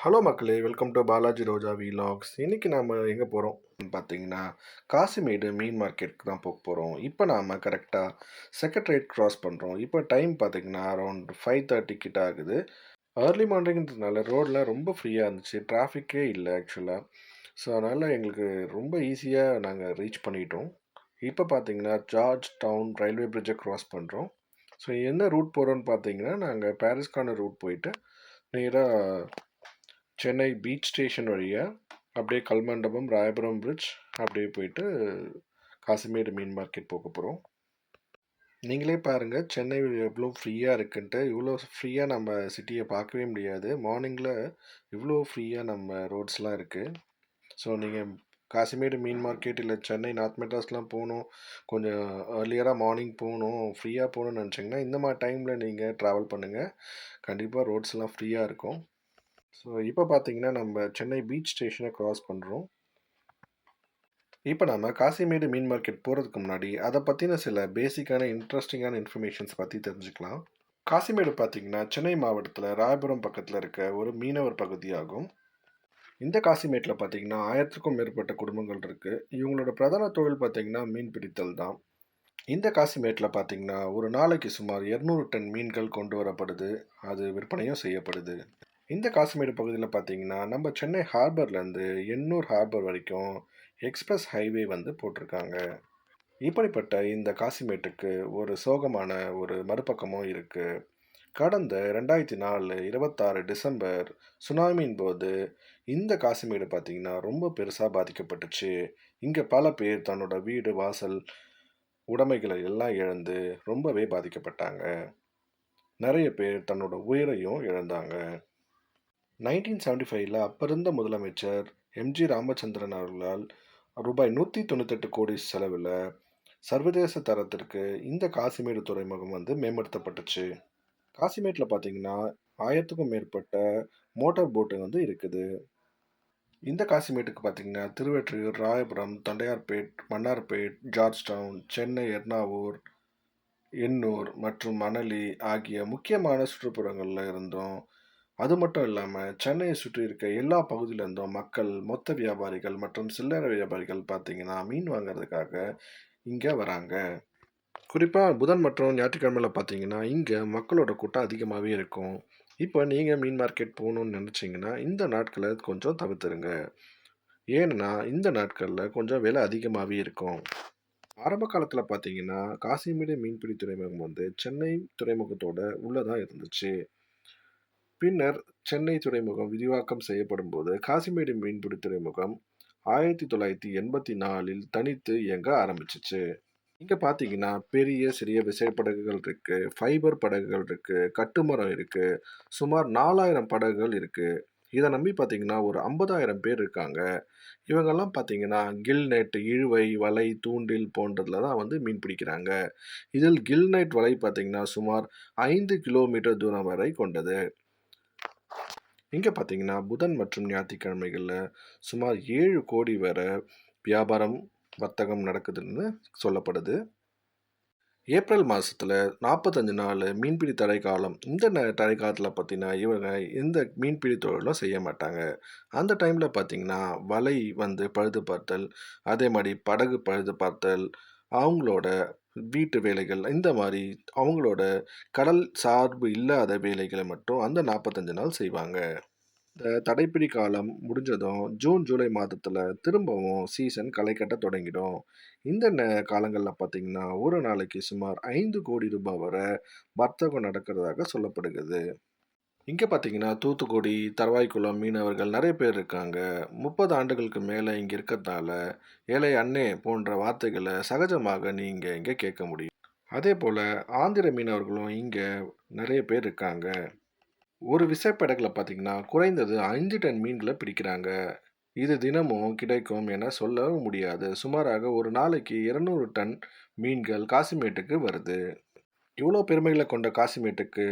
Hello மக்களே welcome to Balaji Roja vlogs இன்னைக்கு நாம் எங்கே போகிறோம் பார்த்தீங்கன்னா காசிமேடு மீன் மார்க்கெட்டுக்கு தான் போக போகிறோம் இப்போ நாம் கரெக்டாக செக்ரட்டரியேட் க்ராஸ் பண்ணுறோம் இப்போ டைம் பார்த்தீங்கன்னா அரௌண்ட் ஃபைவ் தேர்ட்டி கிட்ட ஆகுது. ஏர்லி மார்னிங்கிறதுனால ரோடில் ரொம்ப ஃப்ரீயாக இருந்துச்சு. டிராஃபிக்கே இல்லை ஆக்சுவலாக ஸோ அதனால் எங்களுக்கு ரொம்ப ஈஸியாக நாங்கள் ரீச் பண்ணிட்டோம். இப்போ பார்த்தீங்கன்னா ஜார்ஜ் டவுன் ரயில்வே பிரிட்ஜை க்ராஸ் பண்ணுறோம் ஸோ என்ன ரூட் போகிறோன்னு பார்த்தீங்கன்னா நாங்கள் பாரிஸ்க்கான ரூட் போயிட்டு நேராக சென்னை பீச் ஸ்டேஷன் வழியாக அப்படியே கல்மண்டபம் ராயபுரம் பிரிட்ஜ் அப்படியே போயிட்டு காசிமேடு மீன் மார்க்கெட் போக போகிறோம் நீங்களே பாருங்கள் சென்னை எவ்வளோ ஃப்ரீயாக இருக்குன்ட்டு. இவ்வளோ ஃப்ரீயாக நம்ம சிட்டியை பார்க்கவே முடியாது. மார்னிங்கில் இவ்வளோ ஃப்ரீயாக நம்ம ரோட்ஸ்லாம் இருக்குது ஸோ நீங்கள் காசிமேடு மீன் மார்க்கெட் இல்லை சென்னை நார்த் மெட்ராஸ்லாம் போகணும். கொஞ்சம் ஏர்லியராக மார்னிங் போகணும் ஃப்ரீயாக போகணும்னு நினச்சிங்கன்னா இந்த மாதிரி டைமில் நீங்கள் ட்ராவல் பண்ணுங்கள் கண்டிப்பாக ரோட்ஸ்லாம் ஃப்ரீயாக இருக்கும். ஸோ இப்போ பார்த்தீங்கன்னா நம்ம சென்னை பீச் ஸ்டேஷனை க்ராஸ் பண்ணுறோம் இப்போ நம்ம காசிமேடு மீன் மார்க்கெட் போகிறதுக்கு முன்னாடி அதை பற்றின சில பேசிக்கான இன்ட்ரெஸ்டிங்கான இன்ஃபர்மேஷன்ஸ் பற்றி தெரிஞ்சுக்கலாம். காசிமேடு பார்த்தீங்கன்னா சென்னை மாவட்டத்தில் ராயபுரம் பக்கத்தில் இருக்க ஒரு மீனவர் பகுதியாகும். இந்த காசிமேட்டில் பார்த்தீங்கன்னா ஆயிரத்துக்கும் மேற்பட்ட குடும்பங்கள் இருக்குது இவங்களோட பிரதான தொழில் பார்த்திங்கன்னா மீன் பிடித்தல் தான். இந்த காசிமேட்டில் பார்த்தீங்கன்னா ஒரு நாளைக்கு சுமார் இரநூறு டன் மீன்கள் கொண்டு வரப்படுது. அது விற்பனையும் செய்யப்படுது. இந்த காசிமேடு பகுதியில் பார்த்தீங்கன்னா நம்ம சென்னை ஹார்பர்லேருந்து எண்ணூர் ஹார்பர் வரைக்கும் எக்ஸ்பிரஸ் ஹைவே வந்து போட்டிருக்காங்க. இப்படிப்பட்ட இந்த காசிமேட்டுக்கு ஒரு சோகமான ஒரு மறுபக்கமும் இருக்குது கடந்த ரெண்டாயிரத்தி நாலு இருபத்தாறு டிசம்பர் சுனாமியின் போது இந்த காசிமேடு பார்த்திங்கன்னா ரொம்ப பெருசாக பாதிக்கப்பட்டுச்சு. இங்கே பல பேர் தன்னோட வீடு வாசல் உடைமைகளை எல்லாம் இழந்து ரொம்பவே பாதிக்கப்பட்டாங்க. நிறைய பேர் தன்னோட உயிரையும் இழந்தாங்க. நைன்டீன் செவன்டி ஃபைவ்ல அப்போ இருந்த முதலமைச்சர் எம்ஜி ராமச்சந்திரன் அவர்களால் ரூபாய் நூற்றி தொண்ணூத்தெட்டு கோடி செலவில் சர்வதேச தரத்திற்கு இந்த காசிமேடு துறைமுகம் வந்து மேம்படுத்தப்பட்டுச்சு. காசிமேட்டில் பார்த்தீங்கன்னா ஆயிரத்துக்கும் மேற்பட்ட மோட்டார் போட்டு வந்து இருக்குது. இந்த காசிமேட்டுக்கு பார்த்தீங்கன்னா திருவெற்றியூர் ராயபுரம் தண்டையார்பேட் மன்னார்பேட் ஜார்ஜ் டவுன் சென்னை எர்ணாவூர் எண்ணூர் மற்றும் மணலி ஆகிய முக்கியமான சுற்றுப்புறங்களில் இருந்தும் அது மட்டும் இல்லாமல் சென்னையை சுற்றி இருக்க எல்லா பகுதியிலேருந்தும் மக்கள் மொத்த வியாபாரிகள் மற்றும் சில்லறை வியாபாரிகள் பார்த்திங்கன்னா மீன் வாங்குறதுக்காக இங்கே வராங்க. குறிப்பாக புதன் மற்றும் ஞாயிற்றுக்கிழமையில் பார்த்தீங்கன்னா இங்கே மக்களோட கூட்டம் அதிகமாகவே இருக்கும். இப்போ நீங்கள் மீன் மார்க்கெட் போகணுன்னு நினச்சிங்கன்னா இந்த நாட்களை கொஞ்சம் தவிர்த்துருங்க. ஏன்னா இந்த நாட்களில் கொஞ்சம் விலை அதிகமாகவே இருக்கும். ஆரம்ப காலத்தில் பார்த்தீங்கன்னா காசிமேடு மீன்பிடி துறைமுகம் வந்து சென்னை துறைமுகத்தோட உள்ளே தான் இருந்துச்சு. பின்னர் சென்னை துறைமுகம் விரிவாக்கம் செய்யப்படும் போது காசிமேடு மீன்பிடி துறைமுகம் ஆயிரத்தி தொள்ளாயிரத்தி எண்பத்தி நாலில் தனித்து இயங்க ஆரம்பிச்சிச்சு. இங்கே பார்த்தீங்கன்னா பெரிய சிறிய விசைப்படகுகள் இருக்குது ஃபைபர் படகுகள் இருக்குது கட்டுமரம் இருக்குது சுமார் நாலாயிரம் படகுகள் இருக்குது இதை நம்பி பார்த்தீங்கன்னா ஒரு ஐம்பதாயிரம் பேர் இருக்காங்க. இவங்கெல்லாம் பார்த்தீங்கன்னா கில் நெட் இழுவை வலை தூண்டில் போன்றதில் தான் வந்து மீன் பிடிக்கிறாங்க. இதில் கில் நெட் வலை பார்த்தீங்கன்னா சுமார் ஐந்து கிலோமீட்டர் தூரம் வரை கொண்டது. இங்கே பார்த்தீங்கன்னா புதன் மற்றும் ஞாயிற்றுக்கிழமைகளில் சுமார் ஏழு கோடி வரை வியாபாரம் வர்த்தகம் நடக்குதுன்னு சொல்லப்படுது. ஏப்ரல் மாதத்தில் நாற்பத்தஞ்சு நாள் மீன்பிடி தடை காலம் இந்த ந- தடை காலத்தில் பார்த்தீங்கன்னா இவங்க எந்த மீன்பிடி தொழிலும் செய்ய மாட்டாங்க. அந்த டைமில் பார்த்தீங்கன்னா வலை வந்து பழுது பார்த்தல் அதே மாதிரி படகு பழுது பார்த்தல் அவங்களோட வீட்டு வேலைகள் இந்த மாதிரி அவங்களோட கடல் சார்பு இல்லாத வேலைகளை மட்டும் அந்த நாற்பத்தஞ்சு நாள் செய்வாங்க. இந்த தடைப்பிடி காலம் முடிஞ்சதும் ஜூன் ஜூலை மாதத்தில் திரும்பவும் சீசன் களை கட்ட தொடங்கிடும். இந்த நே- காலங்களில் பார்த்தீங்கன்னா ஒரு நாளைக்கு சுமார் ஐந்து கோடி ரூபாய் வரை வர்த்தகம் நடக்கிறதாக சொல்லப்படுகிறது. இங்கே பார்த்தீங்கன்னா தூத்துக்குடி தருவாய்க்குளம் மீனவர்கள் நிறைய பேர் இருக்காங்க. முப்பது ஆண்டுகளுக்கு மேலே இங்கே இருக்கிறதால ஏழை அண்ணே போன்ற வார்த்தைகளை சகஜமாக நீங்கள் இங்கே கேட்க முடியும். அதே போல் ஆந்திர மீனவர்களும் இங்கே நிறைய பேர் இருக்காங்க. ஒரு விசைப்படகுல பார்த்தீங்கன்னா குறைந்தது அஞ்சு டன் மீன்களை பிடிக்கிறாங்க. இது தினமும் கிடைக்கும் என சொல்லவும் முடியாது. சுமாராக ஒரு நாளைக்கு இருநூறு டன் மீன்கள் காசிமேட்டுக்கு வருது. இவ்வளோ பெருமைகளை கொண்ட காசிமேட்டுக்கு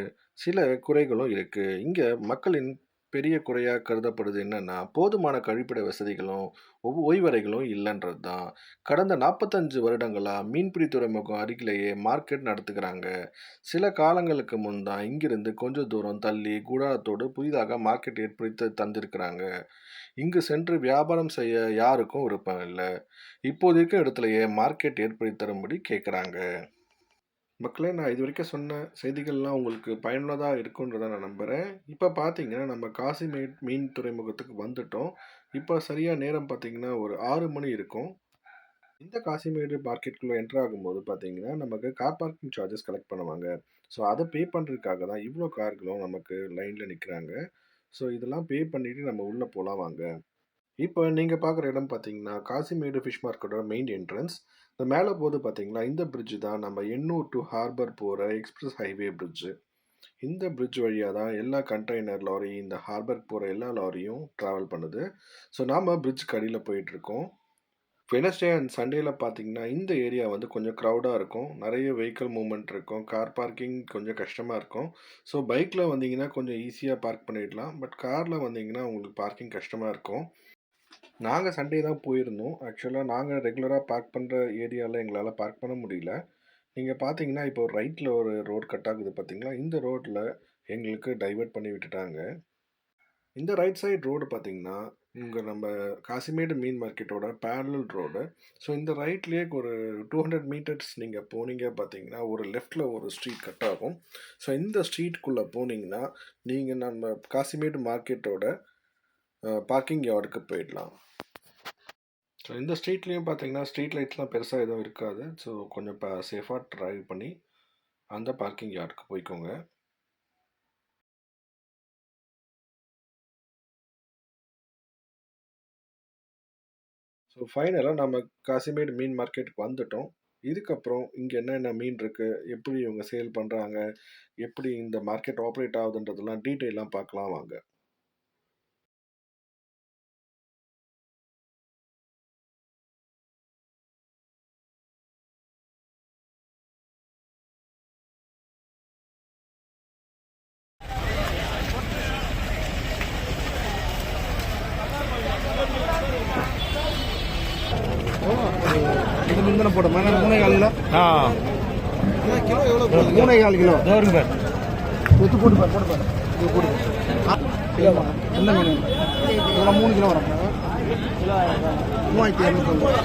சில குறைகளும் இருக்குது இங்கே மக்களின் பெரிய குறையாக கருதப்படுது என்னென்னா போதுமான கழிப்பிட வசதிகளும், ஒவ் ஓய்வறைகளும் இல்லைன்றது தான். கடந்த நாற்பத்தஞ்சு வருடங்களாக மீன்பிடி துறைமுகம் அருகிலேயே மார்க்கெட் நடத்துகிறாங்க. சில காலங்களுக்கு முன் தான் இங்கிருந்து கொஞ்சம் தூரம் தள்ளி கூடாரத்தோடு புதிதாக மார்க்கெட் ஏற்படுத்தி தந்திருக்கிறாங்க. இங்கு சென்று வியாபாரம் செய்ய யாருக்கும் விருப்பம் இல்லை இப்போதைக்கு இடத்துலையே மார்க்கெட் ஏற்படுத்தி தரும்படி கேட்குறாங்க. மக்களே நான் இது வரைக்கும் சொன்ன செய்திகள்லாம் உங்களுக்கு பயனுள்ளதாக இருக்குன்றத நான் நம்புகிறேன் இப்போ பார்த்தீங்கன்னா, நம்ம காசிமேட் மீன் துறைமுகத்துக்கு வந்துட்டோம். இப்போ சரியாக நேரம் பார்த்தீங்கன்னா, ஒரு ஆறு மணி இருக்கும். இந்த காசிமேடு மார்க்கெட்டுக்குள்ளே என்டர் ஆகும்போது பார்த்தீங்கன்னா, நமக்கு கார் பார்க்கிங் சார்ஜஸ் கலெக்ட் பண்ணுவாங்க. ஸோ அதை பே பண்ணுறதுக்காக தான் இவ்வளோ கார்களும் நமக்கு லைனில் நிற்கிறாங்க ஸோ இதெல்லாம் பே பண்ணிவிட்டு நம்ம உள்ளே போகலாம் வாங்க. இப்போ நீங்கள் பார்க்குற இடம் பார்த்தீங்கன்னா, காசிமேடு ஃபிஷ் மார்க்கெட்டோட மெயின் என்ட்ரன்ஸ். இந்த மேலே போது பார்த்தீங்களா, இந்த பிரிட்ஜ் தான் நம்ம எண்ணூர் டு ஹார்பர் போகிற எக்ஸ்பிரஸ் ஹைவே பிரிட்ஜ். இந்த பிரிட்ஜ் வழியாக தான் எல்லா கண்டெய்னர் லாரி, இந்த ஹார்பருக்கு போகிற எல்லா லாரியும் ட்ராவல் பண்ணுது. ஸோ நாம் பிரிட்ஜ்க்கு கடியில் போயிட்டுருக்கோம். வெனஸ்டே அண்ட் சண்டேல பார்த்தீங்கன்னா, இந்த ஏரியா வந்து கொஞ்சம் க்ரௌடாக இருக்கும். நிறைய வெஹிக்கிள் மூவ்மெண்ட் இருக்கும். கார் பார்க்கிங் கொஞ்சம் கஷ்டமாக இருக்கும். ஸோ பைக்கில் வந்தீங்கன்னா, கொஞ்சம் ஈஸியாக பார்க் பண்ணிடலாம். பட் காரில் வந்தீங்கன்னா, உங்களுக்கு பார்க்கிங் கஷ்டமாக இருக்கும். நாங்கள் சண்டே தான் போயிருந்தோம். ஆக்சுவலாக நாங்கள் ரெகுலராக பார்க் பண்ணுற ஏரியாவில் எங்களால் பார்க் பண்ண முடியல. நீங்கள் பார்த்தீங்கன்னா, இப்போ ரைட்டில் ஒரு ரோடு கட் ஆகுது பார்த்தீங்களா? இந்த ரோட்டில் எங்களுக்கு டைவர்ட் பண்ணி விட்டுட்டாங்க. இந்த ரைட் சைடு ரோடு பார்த்தீங்கன்னா, இங்கே நம்ம காசிமேடு மீன் மார்க்கெட்டோட பேரலல் ரோடு. ஸோ இந்த ரைட்லேயே ஒரு 200 மீட்டர்ஸ் நீங்கள் போனீங்க பார்த்தீங்கன்னா, ஒரு லெஃப்டில் ஒரு ஸ்ட்ரீட் கட் ஆகும். ஸோ இந்த ஸ்ட்ரீட்குள்ளே போனீங்கன்னா, நீங்கள் நம்ம காசிமேடு மார்க்கெட்டோட பார்க்கிங் யார்டுக்கு போயிடலாம். ஸோ இந்த ஸ்ட்ரீட்லேயும் பார்த்தீங்கன்னா, ஸ்ட்ரீட் லைட்ஸ்லாம் பெருசாக எதுவும் இருக்காது. ஸோ கொஞ்சம் இப்போ சேஃபாக ட்ரைவ் பண்ணி அந்த பார்க்கிங் யார்டுக்கு போய்க்கோங்க. ஸோ ஃபைனலாக நம்ம காசிமேடு மீன் மார்க்கெட்டுக்கு வந்துட்டோம். இதுக்கப்புறம் இங்கே என்னென்ன மீன் இருக்குது எப்படி இவங்க சேல் பண்ணுறாங்க எப்படி இந்த மார்க்கெட் ஆப்ரேட் ஆகுதுன்றதெல்லாம் டீட்டெயிலாம் பார்க்கலாம் வாங்க. இது முந்தின போட்ட மாதிரி மூணே கால் கிலோ. ஆ. கிலோ எவ்வளோ மூணே கால் கிலோ. இருக்கு பாரு எடுத்து போட்டு பாரு. போட்டு பாரு. இது போட்டு என்ன மீன்? இவ்வளோ மூணு கிலோ வரும். மூவாயிரத்தி இரநூத்தொம்பது போட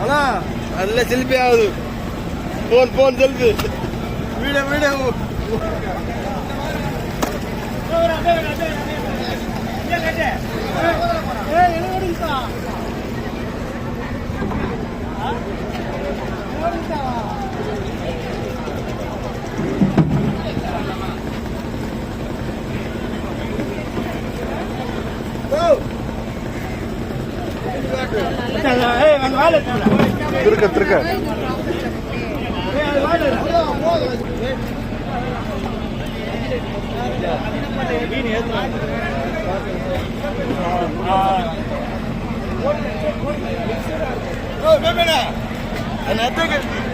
அண்ணா நல்ல செல்ஃபி ஆகுது. Phone phone selfie. Video video பெரிய